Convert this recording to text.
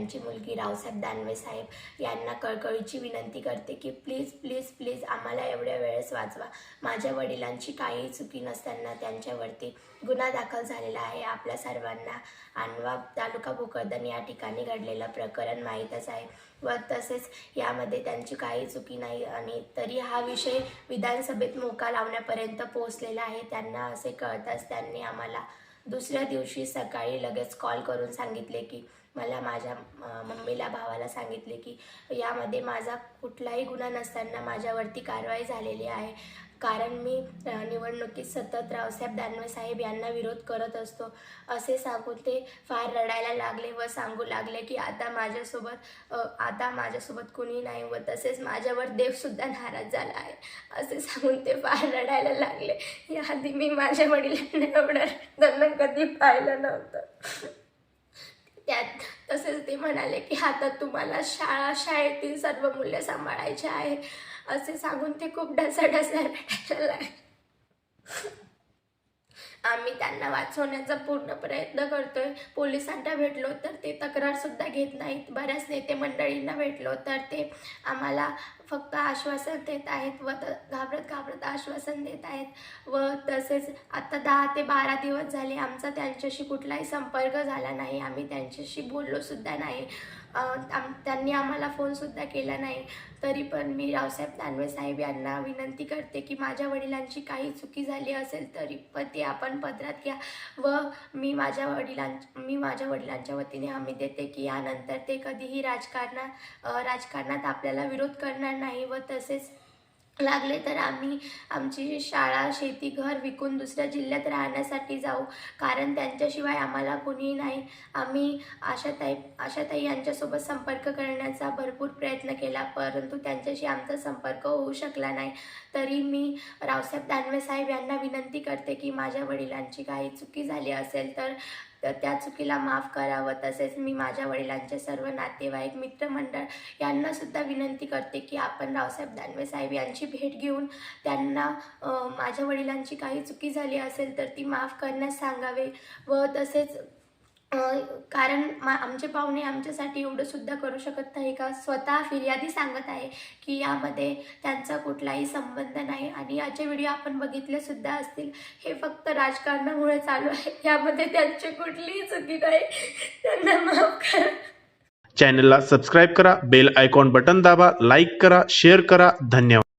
त्यांची मुलगी रावसाहेब दानवे साहेब यांना कळकळीची विनंती करते की प्लीज प्लीज प्लीज आम्हाला एवढ्या वेळेस वाचवा. माझ्या वडिलांची काही चुकी नसताना त्यांच्यावरती गुन्हा दाखल झालेला आहे. आपल्या सर्वांना आणवा. तालुका भोकरदन या ठिकाणी घडलेलं प्रकरण माहीतच आहे व तसेच यामध्ये त्यांची काही चुकी नाही आणि तरी हा विषय विधानसभेत मोका लावण्यापर्यंत पोहोचलेला आहे. त्यांना असे कळताच त्यांनी आम्हाला दुसऱ्या दिवशी सकाळी लगेच कॉल करून सांगितले की मला माझ्या मम्मीला भावाला सांगितले की यामध्ये माझा कुठलाही गुन्हा नसताना माझ्यावरती कारवाई झालेली आहे. कारण मी निवडणुकीत सतत रावसाहेब दानवे साहेब यांना विरोध करत असतो. असे सांगून ते फार रडायला लागले व सांगू लागले की आता माझ्यासोबत आता माझ्यासोबत कुणी नाही व तसेच माझ्यावर देवसुद्धा नाराज झाला आहे. असे सांगून ते फार रडायला लागले. याआधी मी माझ्या वडिलांना एवढं त्यांना कधी पाहिलं नव्हतं. त्यात. तसेच ते म्हणाले की आता तुम्हाला शाळा शाळेतील सर्व मूल्य सांभाळायचे आहे. असे सांगून ते खूप ढसाढसा रडायला लागले. आम्ही त्यांना वाचवण्याचा पूर्ण प्रयत्न करतोय. पोलिसांना भेटलो तर ते तक्रार सुद्धा घेत नाहीत. बऱ्याच नेते मंडळींना भेटलो तर ते आम्हाला फक्त आश्वासन देत आहेत व त- घाबरत घाबरत आश्वासन देत आहेत. व तसेच आत्ता दहा ते बारा दिवस झाले आमचा त्यांच्याशी कुठलाही संपर्क झाला नाही. आम्ही त्यांच्याशी बोललोसुद्धा नाही. आम- त्यांनी आम्हाला फोनसुद्धा केला नाही. तरी पण मी रावसाहेब दानवे साहेब यांना विनंती करते की माझ्या वडिलांची काही चुकी झाली असेल तरी पण ते आपण पदरात घ्या. व मी माझ्या वडिलां मी माझ्या वडिलांच्या वतीने हमी देते की यानंतर ते कधीही राजकारणात राजकारणात आपल्याला विरोध करणार नाही व तसेच लागले तर आम्ही आमची शाळा शेती घर विकून दुसऱ्या जिल्ह्यात राहण्यासाठी जाऊ. कारण त्यांच्याशिवाय आम्हाला कोणीही नाही. आम्ही आशाताई आशाताई यांच्यासोबत संपर्क करण्याचा भरपूर प्रयत्न केला परंतु त्यांच्याशी आमचा संपर्क होऊ शकला नाही. तरी मी रावसाहेब दानवे साहेब यांना विनंती करते की माझ्या वडिलांची काही चुकी झाली असेल तर तर त्या चुकीला माफ करावं. तसेच मी माझ्या वडिलांचे सर्व नातेवाईक मित्रमंडळ यांना सुद्धा विनंती करते की आपण रावसाहेब दानवे साहेब यांची भेट घेऊन त्यांना माझ्या वडिलांची काही चुकी झाली असेल तर ती माफ करण्यास सांगावे व तसेच कारण मा आमचे पाहुणे आमच्यासाठी एवढं सुद्धा करू शकत नाही का? स्वतः फिर्यादी सांगत आहे की यामध्ये त्यांचा कुठलाही संबंध नाही आणि याचे व्हिडिओ आपण बघितले सुद्धा असतील. हे फक्त राजकारणामुळे चालू आहे. यामध्ये त्यांची कुठलीही चुकी नाही. त्यांना माफ करा. चॅनलला सबस्क्राईब करा बेल आयकॉन बटन दाबा लाईक करा शेअर करा. धन्यवाद.